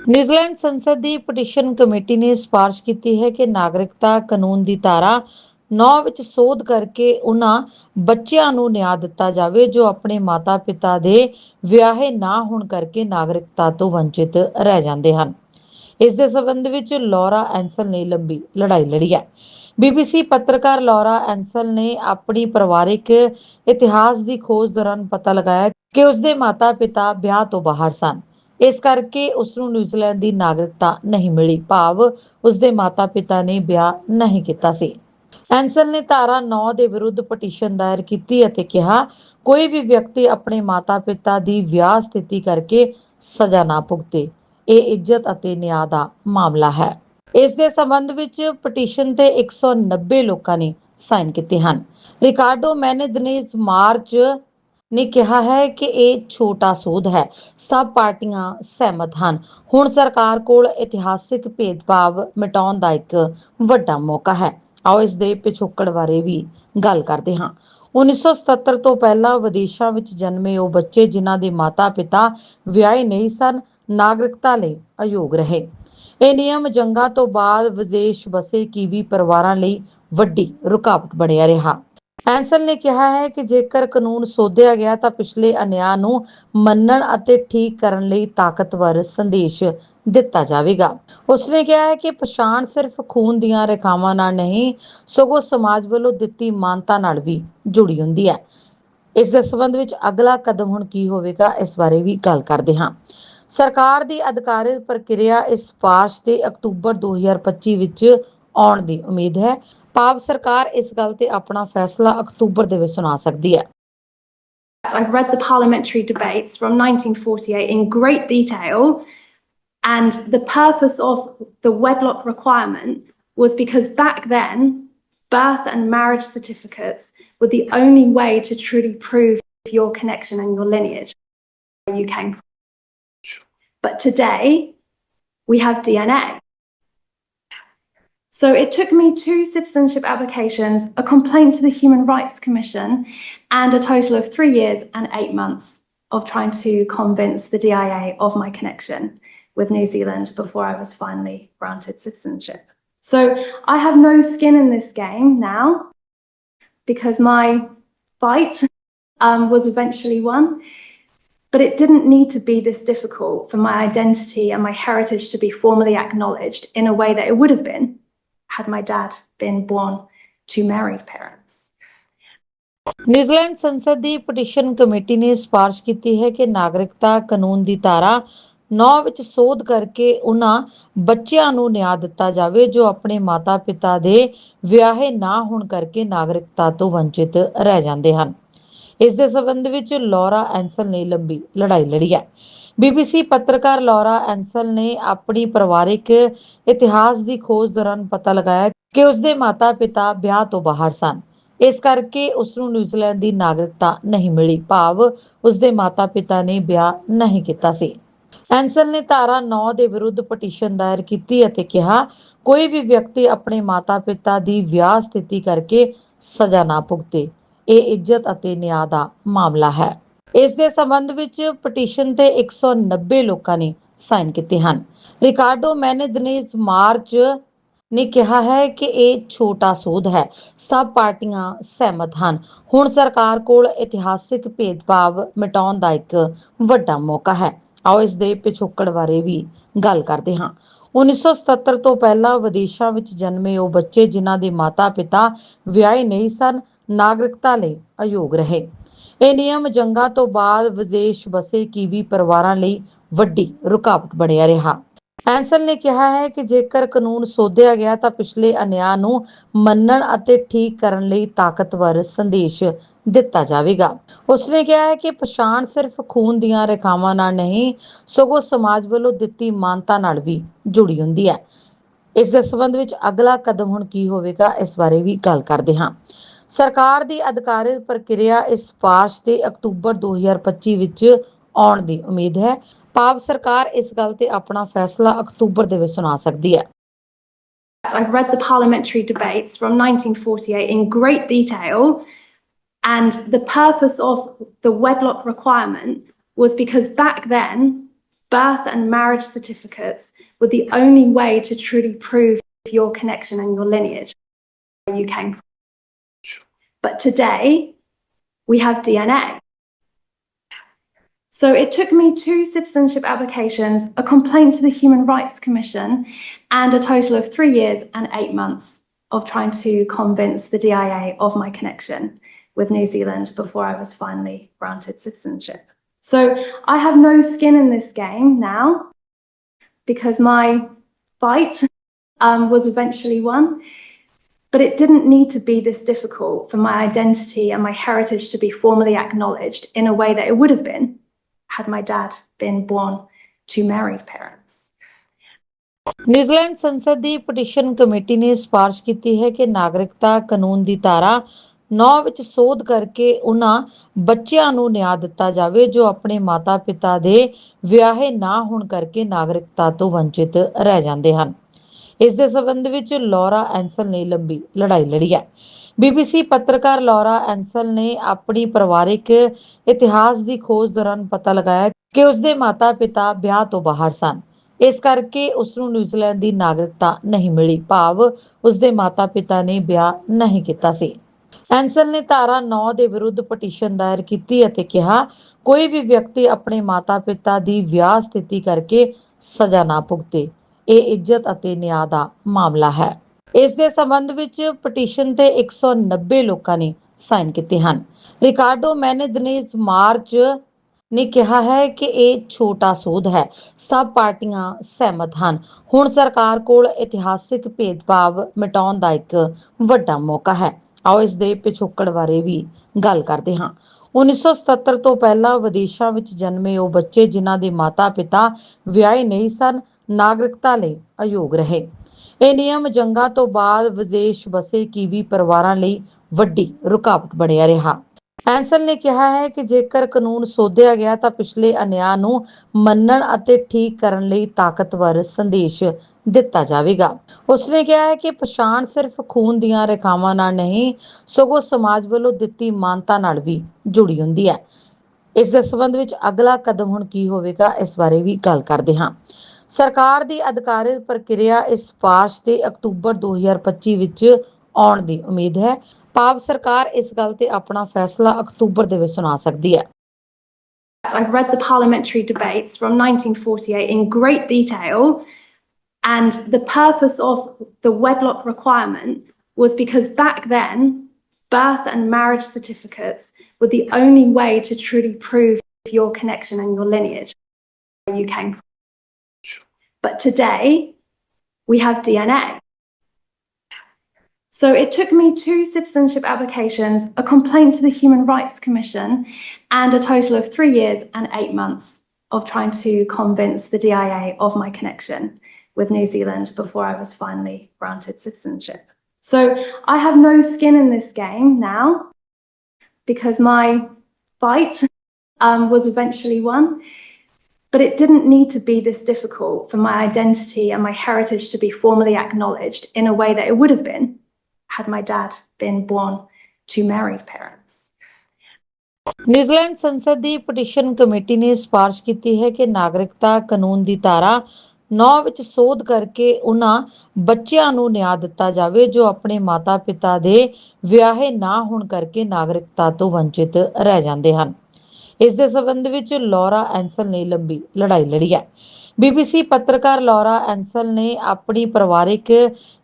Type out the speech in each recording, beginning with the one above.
New Zealand ਸੰਸਦ ਦੀ petition committee ਨੇ ਸਿਫਾਰਿਸ਼ ਕੀਤੀ ਹੈ ਕਿ ਨਾਗਰਿਕਤਾ ਕਾਨੂੰਨ ਦੀ ਧਾਰਾ 9 ਵਿੱਚ ਸੋਧ ਕਰਕੇ ਉਹਨਾਂ ਬੱਚਿਆਂ ਨੂੰ ਨਿਆਂ ਦਿੱਤਾ ਜਾਵੇ, ਜੋ ਆਪਣੇ ਮਾਤਾ-ਪਿਤਾ ਦੇ ਵਿਆਹੇ ਨਾ ਹੋਣ ਕਰਕੇ ਨਾਗਰਿਕਤਾ ਤੋਂ ਵੰਚਿਤ ਰਹਿ ਜਾਂਦੇ ਹਨ। ਇਸ ਦੇ ਸਬੰਧ ਵਿੱਚ ਲੌਰਾ ਐਂਸਲ ਨੇ ਲੰਬੀ ਲੜਾਈ ਲੜੀ ਹੈ। ਬੀਬੀਸੀ ਪੱਤਰਕਾਰ ਲੌਰਾ ਐਂਸਲ ਨੇ ਆਪਣੀ ਪਰਿਵਾਰਿਕ ਇਤਿਹਾਸ ਦੀ ਖੋਜ ਦੌਰਾਨ ਪਤਾ ਲਗਾਇਆ ਕਿ ਉਸ ਦੇ ਮਾਤਾ-ਪਿਤਾ ਵਿਆਹ ਤੋਂ ਬਾਹਰ ਸਨ। ਇਸ ਕਰਕੇ ਉਸ ਨੂੰ ਨਿਊਜ਼ੀਲੈਂਡ ਦੀ ਨਾਗਰਿਕਤਾ ਨਹੀਂ ਮਿਲੀ। ਭਾਵ ਉਸ ਦੇ ਮਾਤਾ-ਪਿਤਾ ਨੇ ਵਿਆਹ ਨਹੀਂ ਕੀਤਾ ਸੀ। ਐਂਸਲ ਨੇ ਧਾਰਾ 9 ਦੇ ਵਿਰੁੱਧ ਪਟੀਸ਼ਨ ਦਾਇਰ ਕੀਤੀ ਅਤੇ ਕਿਹਾ, ਕੋਈ ਵੀ ਵਿਅਕਤੀ ਆਪਣੇ ਮਾਤਾ-ਪਿਤਾ ਦੀ ਵਿਆਹ ਸਥਿਤੀ ਕਰਕੇ ਸਜ਼ਾ ਨਾ ਭੁਗਤੇ। ਇਹ ਇੱਜ਼ਤ ਅਤੇ ਨਿਆਂ ਦਾ ਮਾਮਲਾ ਹੈ। ਇਸ ਦੇ ਸੰਬੰਧ ਵਿੱਚ ਪਟੀਸ਼ਨ ਤੇ 190 ਲੋਕਾਂ ਨੇ ਸਾਈਨ ਕੀਤੇ ਹਨ। ਰਿਕਾਰਡੋ ਮੈਨੇਦਨੇਸ ਮਾਰਚ ਨੇ ਕਿਹਾ ਹੈ ਕਿ ਇਹ ਛੋਟਾ ਸੋਧ ਹੈ। ਸਭ ਪਾਰਟੀਆਂ ਸਹਿਮਤ ਹਨ। ਹੁਣ ਸਰਕਾਰ ਕੋਲ ਇਤਿਹਾਸਿਕ ਭੇਦਭਾਵ ਮਿਟਾਉਣ ਦਾ ਇੱਕ ਵੱਡਾ ਮੌਕਾ ਹੈ। ਆਓ ਇਸ ਦੇ ਪਿਛੋਕੜ ਬਾਰੇ ਵੀ ਗੱਲ ਕਰਦੇ ਹਾਂ। 1977 ਤੋਂ ਪਹਿਲਾਂ ਵਿਦੇਸ਼ਾਂ ਵਿੱਚ ਜਨਮੇ ਉਹ ਬੱਚੇ ਜਿਨ੍ਹਾਂ ਦੇ ਮਾਤਾ-ਪਿਤਾ ਵਿਆਹੇ ਨਹੀਂ ਸਨ, ਨਾਗਰਿਕਤਾ ਲਈ ਅਯੋਗ ਰਹੇ। ਇਹ ਨਿਯਮ ਜੰਗਾਂ ਤੋਂ ਬਾਅਦ ਵਿਦੇਸ਼ ਵਸੇ ਕੀਵੀ ਪਰਿਵਾਰਾਂ ਲਈ ਵੱਡੀ ਰੁਕਾਵਟ ਬਣਿਆ ਰਿਹਾ। ਐਂਸਲ ਨੇ ਕਿਹਾ ਹੈ ਕਿ ਜੇਕਰ ਕਾਨੂੰਨ ਸੋਧਿਆ ਗਿਆ ਤਾਂ ਪਿਛਲੇ ਅਨਿਆਂ ਨੂੰ ਮੰਨਣ ਅਤੇ ਠੀਕ ਕਰਨ ਲਈ ਤਾਕਤਵਰ ਸੰਦੇਸ਼ ਦਿੱਤਾ ਜਾਵੇਗਾ। ਉਸਨੇ ਕਿਹਾ ਹੈ ਕਿ ਪਛਾਣ ਸਿਰਫ ਖੂਨ ਦੀਆਂ ਰੇਖਾਵਾਂ ਨਾਲ ਨਹੀਂ, ਸਗੋਂ ਸਮਾਜ ਵੱਲੋਂ ਦਿੱਤੀ ਮਾਨਤਾ ਨਾਲ ਵੀ ਜੁੜੀ ਹੁੰਦੀ ਹੈ। ਇਸ ਦੇ ਸੰਬੰਧ ਵਿੱਚ ਅਗਲਾ ਕਦਮ ਹੁਣ ਕੀ ਹੋਵੇਗਾ, ਇਸ ਬਾਰੇ ਵੀ ਗੱਲ ਕਰਦੇ ਹਾਂ। ਸਰਕਾਰ ਦੀ ਅਧਿਕਾਰਿਤ ਪ੍ਰਕਿਰਿਆ ਇਸ ਪਾਸ ਦੇ ਅਕਤੂਬਰ 2025 ਵਿੱਚ ਆਉਣ ਦੀ ਉਮੀਦ ਹੈ। ਭਾਵ ਸਰਕਾਰ ਇਸ ਗੱਲ ਤੇ ਆਪਣਾ ਫੈਸਲਾ ਅਕਤੂਬਰ ਦੇ ਵਿੱਚ ਸੁਣਾ ਸਕਦੀ ਹੈ I've read the parliamentary debates from 1948 in great detail, and the purpose of the wedlock requirement was because back then, birth and marriage certificates were the only way to truly prove your connection and your lineage where you came from. But today, we have DNA. So it took me two citizenship applications, a complaint to the Human Rights Commission, and a total of three years and eight months of trying to convince the DIA of my connection with New Zealand before I was finally granted citizenship. So I have no skin in this game now because my fight um, was eventually won. But it didn't need to be this difficult for my identity and my heritage to be formally acknowledged in a way that it would have been had my dad been born to married parents. New Zealand ਸੰਸਦ ਦੀ petition committee ਨੇ ਸਿਫਾਰਿਸ਼ ਕੀਤੀ ਹੈ ਕਿ ਨਾਗਰਿਕਤਾ ਕਾਨੂੰਨ ਦੀ ਧਾਰਾ 9 ਵਿੱਚ ਸੋਧ ਕਰਕੇ ਉਹਨਾਂ ਬੱਚਿਆਂ ਨੂੰ ਨਿਆਂ ਦਿੱਤਾ ਜਾਵੇ, ਜੋ ਆਪਣੇ ਮਾਤਾ-ਪਿਤਾ ਦੇ ਵਿਆਹੇ ਨਾ ਹੋਣ ਕਰਕੇ ਨਾਗਰਿਕਤਾ ਤੋਂ ਵੰਚਿਤ ਰਹਿ ਜਾਂਦੇ ਹਨ ਇਸ ਦੇ ਸਬੰਧ ਵਿੱਚ ਲੌਰਾ ਐਂਸਲ ਨੇ ਲੰਬੀ ਲੜਾਈ ਲੜੀ ਹੈ। ਬੀਬੀਸੀ ਪੱਤਰਕਾਰ ਲੌਰਾ ਐਂਸਲ ਨੇ ਆਪਣੀ ਪਰਿਵਾਰਿਕ ਇਤਿਹਾਸ ਦੀ ਖੋਜ ਦੌਰਾਨ ਪਤਾ ਲਗਾਇਆ ਕਿ ਉਸ ਦੇ ਮਾਤਾ-ਪਿਤਾ ਵਿਆਹ ਤੋਂ ਬਾਹਰ ਸਨ। ਇਸ ਕਰਕੇ ਉਸ ਨੂੰ ਨਿਊਜ਼ੀਲੈਂਡ ਦੀ ਨਾਗਰਿਕਤਾ ਨਹੀਂ ਮਿਲੀ। ਭਾਵ ਉਸ ਦੇ ਮਾਤਾ-ਪਿਤਾ ਨੇ ਵਿਆਹ ਨਹੀਂ ਕੀਤਾ ਸੀ। ਐਂਸਲ ਨੇ ਧਾਰਾ 9 ਦੇ ਵਿਰੁੱਧ ਪਟੀਸ਼ਨ ਦਾਇਰ ਕੀਤੀ ਅਤੇ ਕਿਹਾ, ਕੋਈ ਵੀ ਵਿਅਕਤੀ ਆਪਣੇ ਮਾਤਾ-ਪਿਤਾ ਦੀ ਵਿਆਹ ਸਥਿਤੀ ਕਰਕੇ ਸਜ਼ਾ ਨਾ ਭੁਗਤੇ। ਇਹ ਇੱਜ਼ਤ ਅਤੇ ਨਿਆਂ ਦਾ ਮਾਮਲਾ ਹੈ। ਇਸ ਦੇ ਸੰਬੰਧ ਵਿੱਚ ਪਟੀਸ਼ਨ ਤੇ 190 ਲੋਕਾਂ ਨੇ ਸਾਈਨ ਕੀਤੇ ਹਨ। ਰਿਕਾਰਡੋ ਮੈਨੇਦਨੇਸ ਮਾਰਚ ਨੇ ਕਿਹਾ ਹੈ ਕਿ ਇਹ ਛੋਟਾ ਸੋਧ ਹੈ। ਸਭ ਪਾਰਟੀਆਂ ਸਹਿਮਤ ਹਨ। ਹੁਣ ਸਰਕਾਰ ਕੋਲ ਇਤਿਹਾਸਿਕ ਭੇਦਭਾਵ ਮਿਟਾਉਣ ਦਾ ਇੱਕ ਵੱਡਾ ਮੌਕਾ ਹੈ। ਆਓ ਇਸ ਦੇ ਪਿਛੋਕੜ ਬਾਰੇ ਵੀ ਗੱਲ ਕਰਦੇ ਹਾਂ। 1977 ਤੋਂ ਪਹਿਲਾਂ ਵਿਦੇਸ਼ਾਂ ਵਿੱਚ ਜਨਮੇ ਉਹ ਬੱਚੇ ਜਿਨ੍ਹਾਂ ਦੇ ਮਾਤਾ-ਪਿਤਾ ਵਿਆਹੇ ਨਹੀਂ ਸਨ, ਨਾਗਰਿਕਤਾ ਲਈ ਅਯੋਗ ਰਹੇ। ਇਹ ਨਿਯਮ ਜੰਗਾਂ ਤੋਂ ਬਾਅਦ ਵਿਦੇਸ਼ ਵਸੇ ਕੀਵੀ ਪਰਿਵਾਰਾਂ ਲਈ ਵੱਡੀ ਰੁਕਾਵਟ ਬਣਿਆ ਰਿਹਾ। ਐਂਸਲ ਨੇ ਕਿਹਾ ਹੈ ਕਿ ਜੇਕਰ ਕਾਨੂੰਨ ਸੋਧਿਆ ਗਿਆ ਤਾਂ ਪਿਛਲੇ ਅਨਿਆਂ ਨੂੰ ਮੰਨਣ ਅਤੇ ਠੀਕ ਕਰਨ ਲਈ ਤਾਕਤਵਰ ਸੰਦੇਸ਼ ਦਿੱਤਾ ਜਾਵੇਗਾ। ਉਸਨੇ ਕਿਹਾ ਹੈ ਕਿ ਪਛਾਣ ਸਿਰਫ ਖੂਨ ਦੀਆਂ ਰੇਖਾਵਾਂ ਨਾਲ ਨਹੀਂ, ਸਗੋਂ ਸਮਾਜ ਵੱਲੋਂ ਦਿੱਤੀ ਮਾਨਤਾ ਨਾਲ ਵੀ ਜੁੜੀ ਹੁੰਦੀ ਹੈ। ਇਸ ਦੇ ਸੰਬੰਧ ਵਿੱਚ ਅਗਲਾ ਕਦਮ ਹੁਣ ਕੀ ਹੋਵੇਗਾ, ਇਸ ਬਾਰੇ ਵੀ ਗੱਲ ਕਰਦੇ ਹਾਂ। ਸਰਕਾਰ ਦੀ ਅਧਿਕਾਰਿਤ ਪ੍ਰਕਿਰਿਆ ਇਸ ਪਾਸ ਦੇ ਅਕਤੂਬਰ 2025 ਵਿੱਚ ਆਉਣ ਦੀ ਉਮੀਦ ਹੈ। ਭਾਵ ਸਰਕਾਰ ਇਸ ਗੱਲ ਤੇ ਆਪਣਾ ਫੈਸਲਾ ਅਕਤੂਬਰ ਦੇ ਵਿੱਚ ਸੁਣਾ ਸਕਦੀ ਹੈ I've read the parliamentary debates from 1948 in great detail, and the purpose of the wedlock requirement was because back then, birth and marriage certificates were the only way to truly prove your connection and your lineage where you came from. But today, we have DNA. So it took me two citizenship applications, a complaint to the Human Rights Commission, and a total of three years and eight months of trying to convince the DIA of my connection with New Zealand before I was finally granted citizenship. So I have no skin in this game now because my fight um, was eventually won. But it didn't need to be this difficult for my identity and my heritage to be formally acknowledged in a way that it would have been had my dad been born to married parents. New Zealand ਸੰਸਦ ਦੀ petition committee ਨੇ ਸਿਫਾਰਿਸ਼ ਕੀਤੀ ਹੈ ਕਿ ਨਾਗਰਿਕਤਾ ਕਾਨੂੰਨ ਦੀ ਧਾਰਾ 9 ਵਿੱਚ ਸੋਧ ਕਰਕੇ ਉਹਨਾਂ ਬੱਚਿਆਂ ਨੂੰ ਨਿਆਂ ਦਿੱਤਾ ਜਾਵੇ, ਜੋ ਆਪਣੇ ਮਾਤਾ-ਪਿਤਾ ਦੇ ਵਿਆਹੇ ਨਾ ਹੋਣ ਕਰਕੇ ਨਾਗਰਿਕਤਾ ਤੋਂ ਵੰਚਿਤ ਰਹਿ ਜਾਂਦੇ ਹਨ ਇਸ ਦੇ ਸਬੰਧ ਵਿੱਚ ਲੌਰਾ ਐਂਸਲ ਨੇ ਲੰਬੀ ਲੜਾਈ ਲੜੀ ਹੈ ਬੀਬੀਸੀ ਪੱਤਰਕਾਰ ਲੌਰਾ ਐਂਸਲ ਨੇ ਆਪਣੀ ਪਰਿਵਾਰਿਕ ਇਤਿਹਾਸ ਦੀ ਖੋਜ ਦੌਰਾਨ ਪਤਾ ਲਗਾਇਆ ਕਿ ਉਸਦੇ ਮਾਤਾ-ਪਿਤਾ ਵਿਆਹ ਤੋਂ ਬਾਹਰ ਸਨ। ਇਸ ਕਰਕੇ ਉਸ ਨੂੰ ਨਿਊਜ਼ੀਲੈਂਡ ਦੀ ਨਾਗਰਿਕਤਾ ਨਹੀਂ ਮਿਲੀ। ਭਾਵ ਉਸਦੇ ਮਾਤਾ-ਪਿਤਾ ਨੇ ਵਿਆਹ ਨਹੀਂ ਕੀਤਾ ਸੀ। ਐਂਸਲ ਨੇ ਧਾਰਾ 9 ਦੇ ਵਿਰੁੱਧ ਪਟੀਸ਼ਨ ਦਾਇਰ ਕੀਤੀ ਅਤੇ ਕਿਹਾ, ਕੋਈ ਵੀ ਵਿਅਕਤੀ ਆਪਣੇ ਮਾਤਾ-ਪਿਤਾ ਦੀ ਵਿਆਹ ਸਥਿਤੀ ਕਰਕੇ ਸਜ਼ਾ ਨਾ ਭੁਗਤੇ। ਇਹ ਇੱਜ਼ਤ ਅਤੇ ਨਿਆਂ ਦਾ ਮਾਮਲਾ ਹੈ। ਇਸ ਦੇ ਸੰਬੰਧ ਵਿੱਚ ਪਟੀਸ਼ਨ ਤੇ 190 ਲੋਕਾਂ ਨੇ ਸਾਈਨ ਕੀਤੇ ਹਨ। ਰਿਕਾਰਡੋ ਮੈਨੇਦਨੇਸ ਮਾਰਚ ਨੇ ਕਿਹਾ ਹੈ ਕਿ ਇਹ ਛੋਟਾ ਸੋਧ ਹੈ। ਸਭ ਪਾਰਟੀਆਂ ਸਹਿਮਤ ਹਨ। ਹੁਣ ਸਰਕਾਰ ਕੋਲ ਇਤਿਹਾਸਿਕ ਭੇਦਭਾਵ ਮਿਟਾਉਣ ਦਾ ਇੱਕ ਵੱਡਾ ਮੌਕਾ ਹੈ। ਆਓ ਇਸ ਦੇ ਪਿਛੋਕੜ ਬਾਰੇ ਵੀ ਗੱਲ ਕਰਦੇ ਹਾਂ। 1977 ਤੋਂ ਪਹਿਲਾਂ ਵਿਦੇਸ਼ਾਂ ਵਿੱਚ ਜਨਮੇ ਉਹ ਬੱਚੇ ਜਿਨ੍ਹਾਂ ਦੇ ਮਾਤਾ-ਪਿਤਾ ਵਿਆਹੇ ਨਹੀਂ ਸਨ, ਨਾਗਰਿਕਤਾ ਲਈ ਅਯੋਗ ਰਹੇ। ਇਹ ਨਿਯਮ ਜੰਗਾਂ ਤੋਂ ਬਾਅਦ ਵਿਦੇਸ਼ ਵਸੇ ਕੀਵੀ ਪਰਿਵਾਰਾਂ ਲਈ ਵੱਡੀ ਰੁਕਾਵਟ ਬਣਿਆ ਰਿਹਾ। ਐਂਸਲ ਨੇ ਕਿਹਾ ਹੈ ਕਿ ਜੇਕਰ ਕਾਨੂੰਨ ਸੋਧਿਆ ਗਿਆ ਤਾਂ ਪਿਛਲੇ ਅਨਿਆਂ ਨੂੰ ਮੰਨਣ ਅਤੇ ਠੀਕ ਕਰਨ ਲਈ ਤਾਕਤਵਰ ਸੰਦੇਸ਼ ਦਿੱਤਾ ਜਾਵੇਗਾ। ਉਸਨੇ ਕਿਹਾ ਹੈ ਕਿ ਪਛਾਣ ਸਿਰਫ ਖੂਨ ਦੀਆਂ ਰੇਖਾਵਾਂ ਨਾਲ ਨਹੀਂ, ਸਗੋਂ ਸਮਾਜ ਵੱਲੋਂ ਦਿੱਤੀ ਮਾਨਤਾ ਨਾਲ ਵੀ ਜੁੜੀ ਹੁੰਦੀ ਹੈ। ਇਸ ਦੇ ਸੰਬੰਧ ਵਿੱਚ ਅਗਲਾ ਕਦਮ ਹੁਣ ਕੀ ਹੋਵੇਗਾ, ਇਸ ਬਾਰੇ ਵੀ ਗੱਲ ਕਰਦੇ ਹਾਂ। ਸਰਕਾਰ ਦੀ ਅਧਿਕਾਰਿਤ ਪ੍ਰਕਿਰਿਆ ਇਸ ਸਿਫਾਰਸ਼ ਦੇ ਅਕਤੂਬਰ 2025 ਵਿੱਚ ਆਉਣ ਦੀ ਉਮੀਦ ਹੈ ਭਾਵ ਸਰਕਾਰ ਇਸ ਗੱਲ ਤੇ ਆਪਣਾ ਫੈਸਲਾ ਅਕਤੂਬਰ ਦੇ ਵਿੱਚ ਸੁਣਾ ਸਕਦੀ ਹੈ I've read the parliamentary debates from 1948 in great detail, and the purpose of the wedlock requirement was because back then, birth and marriage certificates were the only way to truly prove your connection and your lineage where you came from. but today, we have DNA. So it took me two citizenship applications, a complaint to the Human Rights Commission, and a total of three years and eight months of trying to convince the DIA of my connection with New Zealand before I was finally granted citizenship. So I have no skin in this game now because my fight um, was eventually won. But it didn't need to be this difficult for my identity and my heritage to be formally acknowledged in a way that it would have been had my dad been born to married parents. New Zealand ਸੰਸਦ ਦੀ petition committee ਨੇ ਸਿਫਾਰਿਸ਼ ਕੀਤੀ ਹੈ ਕਿ ਨਾਗਰਿਕਤਾ ਕਾਨੂੰਨ ਦੀ ਧਾਰਾ 9 ਵਿੱਚ ਸੋਧ ਕਰਕੇ ਉਹਨਾਂ ਬੱਚਿਆਂ ਨੂੰ ਨਿਆਂ ਦਿੱਤਾ ਜਾਵੇ ਜੋ ਆਪਣੇ ਮਾਤਾ-ਪਿਤਾ ਦੇ ਵਿਆਹੇ ਨਾ ਹੋਣ ਕਰਕੇ ਨਾਗਰਿਕਤਾ ਤੋਂ ਵੰਚਿਤ ਰਹਿ ਜਾਂਦੇ ਹਨ ਇਸ ਦੇ ਸਬੰਧ ਵਿੱਚ ਲੌਰਾ ਐਂਸਲ ਨੇ ਲੰਬੀ ਲੜਾਈ ਲੜੀ ਹੈ। ਬੀਬੀਸੀ ਪੱਤਰਕਾਰ ਲੌਰਾ ਐਂਸਲ ਨੇ ਆਪਣੀ ਪਰਿਵਾਰਿਕ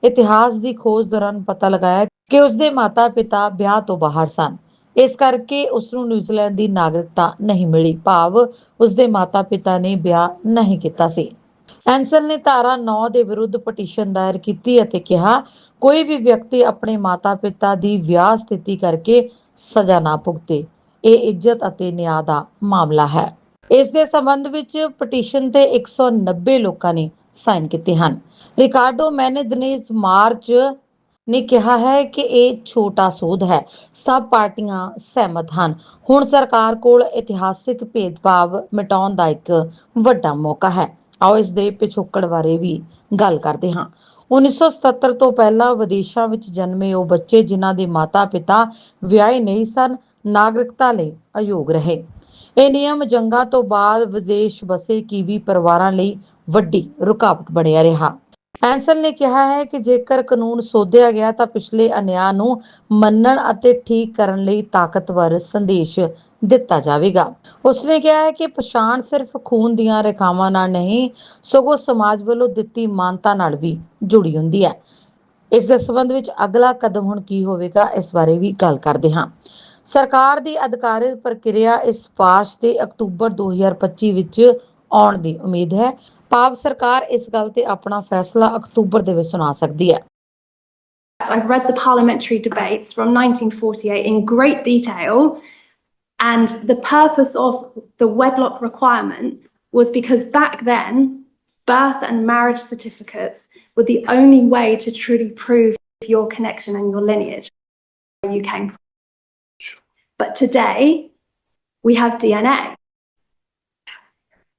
ਇਤਿਹਾਸ ਦੀ ਖੋਜ ਦੌਰਾਨ ਪਤਾ ਲਗਾਇਆ ਕਿ ਉਸ ਦੇ ਮਾਤਾ-ਪਿਤਾ ਵਿਆਹ ਤੋਂ ਬਾਹਰ ਸਨ। ਇਸ ਕਰਕੇ ਉਸ ਨੂੰ ਨਿਊਜ਼ੀਲੈਂਡ ਦੀ ਨਾਗਰਿਕਤਾ ਨਹੀਂ ਮਿਲੀ। ਭਾਵ ਉਸ ਦੇ ਮਾਤਾ-ਪਿਤਾ ਨੇ ਵਿਆਹ ਨਹੀਂ ਕੀਤਾ ਸੀ। ਐਂਸਲ ਨੇ ਧਾਰਾ 9 ਦੇ ਵਿਰੁੱਧ ਪਟੀਸ਼ਨ ਦਾਇਰ ਕੀਤੀ ਅਤੇ ਕਿਹਾ, ਕੋਈ ਵੀ ਵਿਅਕਤੀ ਆਪਣੇ ਮਾਤਾ-ਪਿਤਾ ਦੀ ਵਿਆਹ ਸਥਿਤੀ ਕਰਕੇ ਸਜ਼ਾ ਨਾ ਭੁਗਤੇ। ਇਹ ਇੱਜ਼ਤ ਅਤੇ ਨਿਆਂ ਦਾ ਮਾਮਲਾ ਹੈ। ਇਸ ਦੇ ਸੰਬੰਧ ਵਿੱਚ ਪਟੀਸ਼ਨ ਤੇ 190 ਲੋਕਾਂ ਨੇ ਸਾਈਨ ਕੀਤੇ ਹਨ। ਰਿਕਾਰਡੋ ਮੈਨੇਦਨੇਸ ਮਾਰਚ ਨੇ ਕਿਹਾ ਹੈ ਕਿ ਇਹ ਛੋਟਾ ਸੋਧ ਹੈ। ਸਭ ਪਾਰਟੀਆਂ ਸਹਿਮਤ ਹਨ। ਹੁਣ ਸਰਕਾਰ ਕੋਲ ਇਤਿਹਾਸਿਕ ਭੇਦਭਾਵ ਮਿਟਾਉਣ ਦਾ ਇੱਕ ਵੱਡਾ ਮੌਕਾ ਹੈ। ਆਓ ਇਸ ਦੇ ਪਿਛੋਕੜ ਬਾਰੇ ਵੀ ਗੱਲ ਕਰਦੇ ਹਾਂ। 1977 ਤੋਂ ਪਹਿਲਾਂ ਵਿਦੇਸ਼ਾਂ ਵਿੱਚ ਜਨਮੇ ਉਹ ਬੱਚੇ ਜਿਨ੍ਹਾਂ ਦੇ ਮਾਤਾ-ਪਿਤਾ ਵਿਆਹੇ ਨਹੀਂ ਸਨ ਨਾਗਰਿਕਤਾ ਲਈ ਅਯੋਗ ਰਹੇ। ਇਹ ਨਿਯਮ ਜੰਗਾਂ ਤੋਂ ਬਾਅਦ ਵਿਦੇਸ਼ ਵਸੇ ਕੀਵੀ ਪਰਿਵਾਰਾਂ ਲਈ ਵੱਡੀ ਰੁਕਾਵਟ ਬਣਿਆ ਰਿਹਾ। ਐਂਸਲ ਨੇ ਕਿਹਾ ਹੈ ਕਿ ਜੇਕਰ ਕਾਨੂੰਨ ਸੋਧਿਆ ਗਿਆ ਤਾਂ ਪਿਛਲੇ ਅਨਿਆਂ ਨੂੰ ਮੰਨਣ ਅਤੇ ਠੀਕ ਕਰਨ ਲਈ ਤਾਕਤਵਰ ਸੰਦੇਸ਼ ਦਿੱਤਾ ਜਾਵੇਗਾ। ਉਸਨੇ ਕਿਹਾ ਹੈ ਕਿ ਪਛਾਣ ਸਿਰਫ ਖੂਨ ਦੀਆਂ ਰੇਖਾਵਾਂ ਨਾਲ ਨਹੀਂ, ਸਗੋਂ ਸਮਾਜ ਵੱਲੋਂ ਦਿੱਤੀ ਮਾਨਤਾ ਨਾਲ ਵੀ ਜੁੜੀ ਹੁੰਦੀ ਹੈ। ਇਸ ਦੇ ਸੰਬੰਧ ਵਿੱਚ ਅਗਲਾ ਕਦਮ ਹੁਣ ਕੀ ਹੋਵੇਗਾ, ਇਸ ਬਾਰੇ ਵੀ ਗੱਲ ਕਰਦੇ ਹਾਂ। ਸਰਕਾਰ ਦੀ ਅਧਿਕਾਰਿਤ ਪ੍ਰਕਿਰਿਆ ਇਸ ਸਿਫਾਰਸ਼ ਦੇ ਅਕਤੂਬਰ 2025 ਵਿੱਚ ਆਉਣ ਦੀ ਉਮੀਦ ਹੈ ਭਾਵ ਸਰਕਾਰ ਇਸ ਗੱਲ ਤੇ ਆਪਣਾ ਫੈਸਲਾ ਅਕਤੂਬਰ ਦੇ ਵਿੱਚ ਸੁਣਾ ਸਕਦੀ ਹੈ I've read the parliamentary debates from 1948 in great detail, and the purpose of the wedlock requirement was because back then, birth and marriage certificates were the only way to truly prove your connection and your lineage where you came from. but today, we have DNA.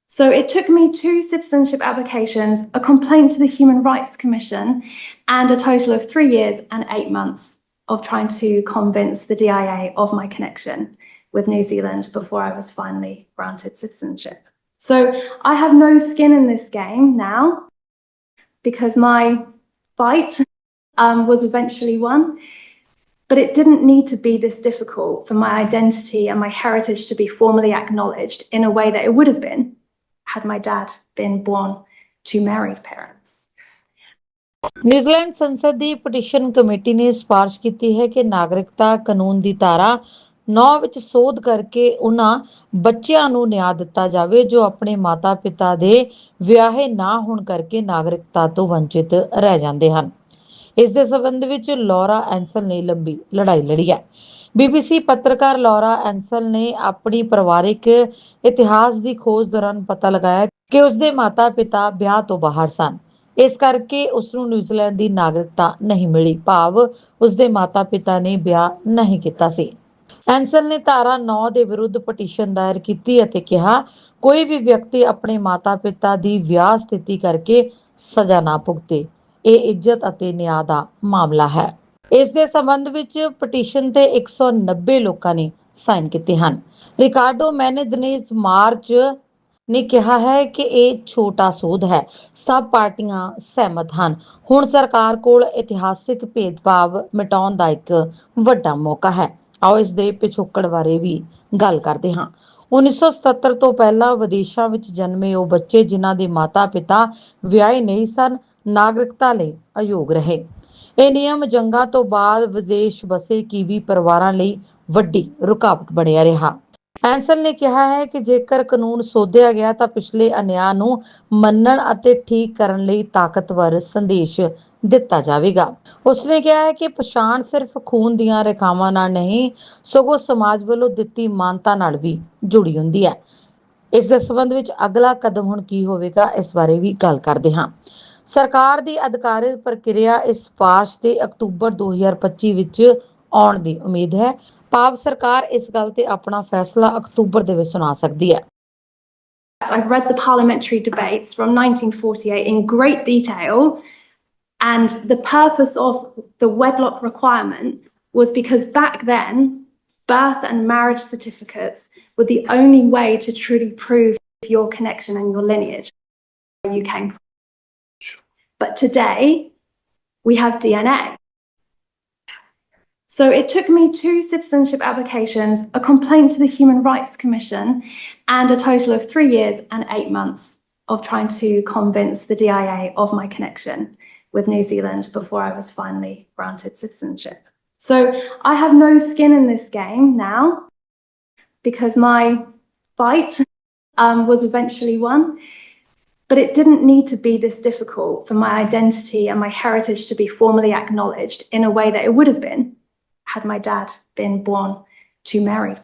So it took me two citizenship applications, a complaint to the Human Rights Commission, and a total of three years and eight months of trying to convince the DIA of my connection with New Zealand before I was finally granted citizenship. So I have no skin in this game now because my fight um, was eventually won. But it didn't need to be this difficult for my identity and my heritage to be formally acknowledged in a way that it would have been had my dad been born to married parents. New Zealand ਸੰਸਦ ਦੀ petition committee ਨੇ ਸਿਫਾਰਿਸ਼ ਕੀਤੀ ਹੈ ਕਿ ਨਾਗਰਿਕਤਾ ਕਾਨੂੰਨ ਦੀ ਧਾਰਾ 9 ਵਿੱਚ ਸੋਧ ਕਰਕੇ ਉਹਨਾਂ ਬੱਚਿਆਂ ਨੂੰ ਨਿਆਂ ਦਿੱਤਾ ਜਾਵੇ ਜੋ ਆਪਣੇ ਮਾਤਾ-ਪਿਤਾ ਦੇ ਵਿਆਹੇ ਨਾ ਹੋਣ ਕਰਕੇ ਨਾਗਰਿਕਤਾ ਤੋਂ ਵੰਚਿਤ ਰਹਿ ਜਾਂਦੇ ਹਨ ਇਸ ਦੇ ਸਬੰਧ ਵਿੱਚ ਲੌਰਾ ਐਂਸਲ ਨੇ ਲੰਬੀ ਲੜਾਈ ਲੜੀ ਹੈ। ਬੀਬੀਸੀ ਪੱਤਰਕਾਰ ਲੌਰਾ ਐਂਸਲ ਨੇ ਆਪਣੀ ਪਰਿਵਾਰਿਕ ਇਤਿਹਾਸ ਦੀ ਖੋਜ ਦੌਰਾਨ ਪਤਾ ਲਗਾਇਆ ਕਿ ਉਸਦੇ ਮਾਤਾ-ਪਿਤਾ ਵਿਆਹ ਤੋਂ ਬਾਹਰ ਸਨ। ਇਸ ਕਰਕੇ ਉਸ ਨੂੰ ਨਿਊਜ਼ੀਲੈਂਡ ਦੀ ਨਾਗਰਿਕਤਾ ਨਹੀਂ ਮਿਲੀ। ਭਾਵ ਉਸਦੇ ਮਾਤਾ-ਪਿਤਾ ਨੇ ਵਿਆਹ ਨਹੀਂ ਕੀਤਾ ਸੀ। ਐਂਸਲ ਨੇ ਧਾਰਾ 9 ਦੇ ਵਿਰੁੱਧ ਪਟੀਸ਼ਨ ਦਾਇਰ ਕੀਤੀ ਅਤੇ ਕਿਹਾ, ਕੋਈ ਵੀ ਵਿਅਕਤੀ ਆਪਣੇ ਮਾਤਾ-ਪਿਤਾ ਦੀ ਵਿਆਹ ਸਥਿਤੀ ਕਰਕੇ ਸਜ਼ਾ ਨਾ ਭੁਗਤੇ। ਇਹ ਇੱਜ਼ਤ ਅਤੇ ਨਿਆਂ ਦਾ ਮਾਮਲਾ ਹੈ। ਇਸ ਦੇ ਸੰਬੰਧ ਵਿੱਚ ਪਟੀਸ਼ਨ ਤੇ 190 ਲੋਕਾਂ ਨੇ ਸਾਈਨ ਕੀਤੇ ਹਨ। ਰਿਕਾਰਡੋ ਮੈਨੇਦਨੇਸ ਮਾਰਚ ਨੇ ਕਿਹਾ ਹੈ ਕਿ ਇਹ ਛੋਟਾ ਸੋਧ ਹੈ। ਸਭ ਪਾਰਟੀਆਂ ਸਹਿਮਤ ਹਨ। ਹੁਣ ਸਰਕਾਰ ਕੋਲ ਇਤਿਹਾਸਿਕ ਭੇਦਭਾਵ ਮਿਟਾਉਣ ਦਾ ਇੱਕ ਵੱਡਾ ਮੌਕਾ ਹੈ। ਆਓ ਇਸ ਦੇ ਪਿਛੋਕੜ ਬਾਰੇ ਵੀ ਗੱਲ ਕਰਦੇ ਹਾਂ। 1977 ਤੋਂ ਪਹਿਲਾਂ ਵਿਦੇਸ਼ਾਂ ਵਿੱਚ ਜਨਮੇ ਉਹ ਬੱਚੇ ਜਿਨ੍ਹਾਂ ਦੇ ਮਾਤਾ-ਪਿਤਾ ਵਿਆਹੇ ਨਹੀਂ ਸਨ ਨਾਗਰਿਕਤਾ ਲਈ ਅਯੋਗ ਰਹੇ। ਇਹ ਨਿਯਮ ਜੰਗਾਂ ਤੋਂ ਬਾਅਦ ਵਿਦੇਸ਼ ਵਸੇ ਕੀਵੀ ਪਰਿਵਾਰਾਂ ਲਈ ਵੱਡੀ ਰੁਕਾਵਟ ਬਣਿਆ ਰਿਹਾ। ਐਂਸਲ ਨੇ ਕਿਹਾ ਹੈ ਕਿ ਜੇਕਰ ਕਾਨੂੰਨ ਸੋਧਿਆ ਗਿਆ ਤਾਂ ਪਿਛਲੇ ਅਨਿਆਂ ਨੂੰ ਮੰਨਣ ਅਤੇ ਠੀਕ ਕਰਨ ਲਈ ਤਾਕਤਵਰ ਸੰਦੇਸ਼ ਦਿੱਤਾ ਜਾਵੇਗਾ। ਉਸਨੇ ਕਿਹਾ ਹੈ ਕਿ ਪਛਾਣ ਸਿਰਫ ਖੂਨ ਦੀਆਂ ਰੇਖਾਵਾਂ ਨਾਲ ਨਹੀਂ, ਸਗੋਂ ਸਮਾਜ ਵੱਲੋਂ ਦਿੱਤੀ ਮਾਨਤਾ ਨਾਲ ਵੀ ਜੁੜੀ ਹੁੰਦੀ ਹੈ। ਇਸ ਦੇ ਸੰਬੰਧ ਵਿੱਚ ਅਗਲਾ ਕਦਮ ਹੁਣ ਕੀ ਹੋਵੇਗਾ, ਇਸ ਬਾਰੇ ਵੀ ਗੱਲ ਕਰਦੇ ਹਾਂ। ਸਰਕਾਰ ਦੀ ਅਧਿਕਾਰਿਤ ਪ੍ਰਕਿਰਿਆ ਇਸ ਸਿਫਾਰਸ਼ ਦੇ ਅਕਤੂਬਰ 2025 ਵਿੱਚ ਆਉਣ ਦੀ ਉਮੀਦ ਹੈ ਭਾਵ ਸਰਕਾਰ ਇਸ ਗੱਲ ਤੇ ਆਪਣਾ ਫੈਸਲਾ ਅਕਤੂਬਰ ਦੇ ਵਿੱਚ ਸੁਣਾ ਸਕਦੀ ਹੈ I've read the parliamentary debates from 1948 in great detail, and the purpose of the wedlock requirement was because back then, birth and marriage certificates were the only way to truly prove your connection and your lineage where you came from. but today, we have DNA. So it took me two citizenship applications, a complaint to the Human Rights Commission, and a total of three years and eight months of trying to convince the DIA of my connection with New Zealand before I was finally granted citizenship. So I have no skin in this game now because my fight um, was eventually won. But it didn't need to be this difficult for my identity and my heritage to be formally acknowledged in a way that it would have been had my dad been born to married